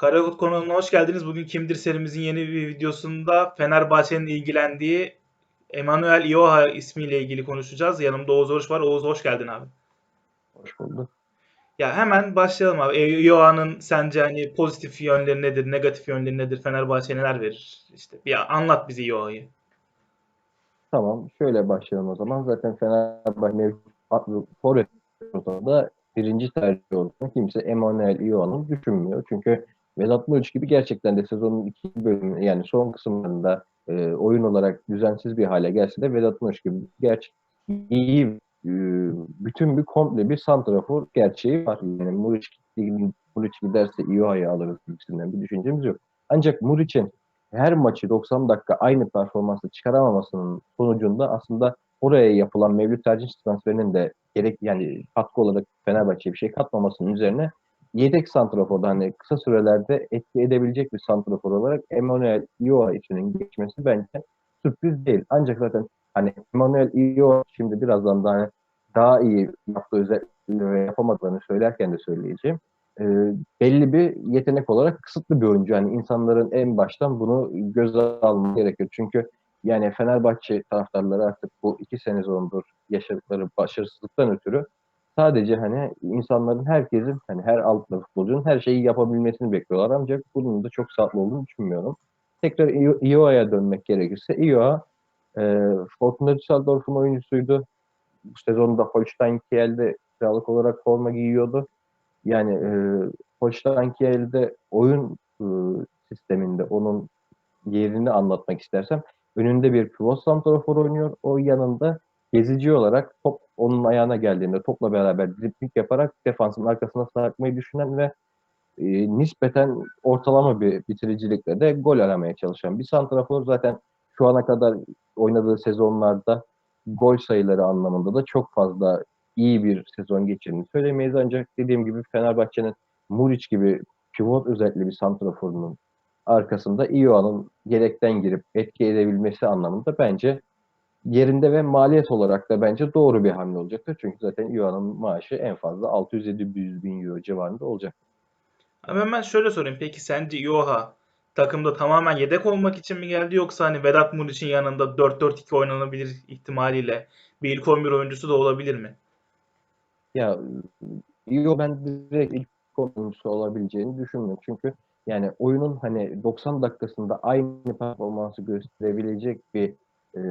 Karakut kanalına hoş geldiniz. Bugün Kimdir serimizin yeni bir videosunda Fenerbahçe'nin ilgilendiği Emanuel Ioha ismiyle ilgili konuşacağız. Yanımda Oğuz Oruç var. Oğuz hoş geldin abi. Hoş bulduk. Ya hemen başlayalım abi. E, Ioha'nın sence hani pozitif yönleri nedir, negatif yönleri nedir? Fenerbahçe neler verir? İşte bir anlat bize Ioha'yı. Tamam. Şöyle başlayalım o zaman. Zaten Fenerbahçe mevcut forvet birinci tercih olduğunu kimse Emanuel Ioan'ı düşünmüyor. Çünkü Vedat Muriç gibi gerçekten de sezonun iki bölümü yani son kısımlarında e, oyun olarak düzensiz bir hale gelse de Vedat Muriç gibi gerçek iyi e, bütün bir komple bir santrafor gerçeği var. Yani Muriç, Muriç giderse Ioa'yı alırız gibisinden bir düşüncemiz yok. Ancak Muriç'in her maçı 90 dakika aynı performansla çıkaramamasının sonucunda aslında oraya yapılan Mevlüt Tercih transferinin de gerek yani katkı olarak Fenerbahçe'ye bir şey katmamasının üzerine yedek santraforda hani kısa sürelerde etki edebilecek bir santrafor olarak Emanuel Ioa içinin geçmesi bence sürpriz değil. Ancak zaten hani Emanuel Ioa şimdi birazdan daha hani daha iyi yaptığı özellikleri ve yapamadığını söylerken de söyleyeceğim. E, belli bir yetenek olarak kısıtlı bir oyuncu. Yani insanların en baştan bunu göze alması gerekiyor. Çünkü yani Fenerbahçe taraftarları artık bu iki sene sondur yaşadıkları başarısızlıktan ötürü sadece hani insanların herkesin hani her altta futbolcunun her şeyi yapabilmesini bekliyorlar. Ancak bunun da çok sağlıklı olduğunu düşünmüyorum. Tekrar Ioa'ya dönmek gerekirse Ioa e, Fortuna Düsseldorf'un oyuncusuydu. Bu sezonda Holstein Kiel'de kiralık olarak forma giyiyordu. Yani e, Holstein Kiel'de oyun e, sisteminde onun yerini anlatmak istersem önünde bir pivot santrafor oynuyor. O yanında gezici olarak top onun ayağına geldiğinde topla beraber dripling yaparak defansın arkasına sarkmayı düşünen ve e, nispeten ortalama bir bitiricilikle de gol aramaya çalışan bir santrafor. Zaten şu ana kadar oynadığı sezonlarda gol sayıları anlamında da çok fazla iyi bir sezon geçirdiğini söylemeyiz ancak dediğim gibi Fenerbahçe'nin Muriç gibi pivot özellikle bir santraforunun arkasında Ioa'nın gerekten girip etki edebilmesi anlamında bence yerinde ve maliyet olarak da bence doğru bir hamle olacaktır. Çünkü zaten Ioa'nın maaşı en fazla 600-700 bin euro civarında olacak. Ama hemen şöyle sorayım. Peki sence Ioha takımda tamamen yedek olmak için mi geldi yoksa hani Vedat Muriç'in yanında 4-4-2 oynanabilir ihtimaliyle bir ilk 11 oyuncusu da olabilir mi? Ya Io ben direkt ilk oyuncusu olabileceğini düşünmüyorum. Çünkü yani oyunun hani 90 dakikasında aynı performansı gösterebilecek bir e,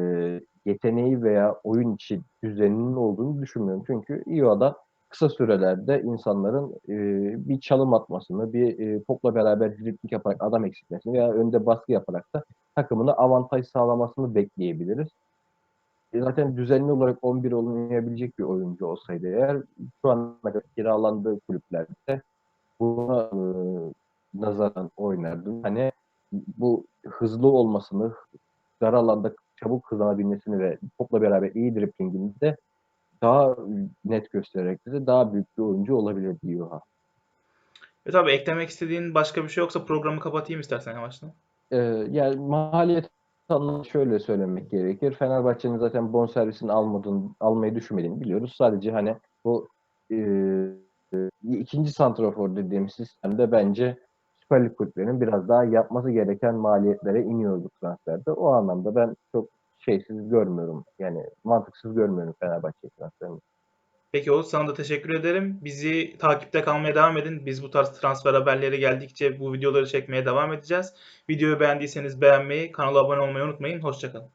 yeteneği veya oyun içi düzeninin olduğunu düşünmüyorum. Çünkü Ioa'da kısa sürelerde insanların e, bir çalım atmasını, bir e, topla beraber dripling yaparak adam eksiltmesini veya önde baskı yaparak da takımına avantaj sağlamasını bekleyebiliriz. E, zaten düzenli olarak 11 oynayabilecek bir oyuncu olsaydı eğer şu ana kadar kiralandığı kulüplerde buna e, nazaran oynardım. Hani bu hızlı olmasını, dar alanda çabuk hızlanabilmesini ve topla beraber iyi driplingini de daha net göstererek de daha büyük bir oyuncu olabilir diyor. Evet abi eklemek istediğin başka bir şey yoksa programı kapatayım istersen yavaştan. Ee, yani maliyet şöyle söylemek gerekir. Fenerbahçe'nin zaten bonservisini almadığını, almayı düşünmediğini biliyoruz. Sadece hani bu e, ikinci santrafor dediğim sistemde bence Süper Lig kulüplerinin biraz daha yapması gereken maliyetlere iniyor bu transferde. O anlamda ben çok şeysiz görmüyorum. Yani mantıksız görmüyorum Fenerbahçe transferini. Peki Oğuz sana da teşekkür ederim. Bizi takipte kalmaya devam edin. Biz bu tarz transfer haberleri geldikçe bu videoları çekmeye devam edeceğiz. Videoyu beğendiyseniz beğenmeyi, kanala abone olmayı unutmayın. Hoşçakalın.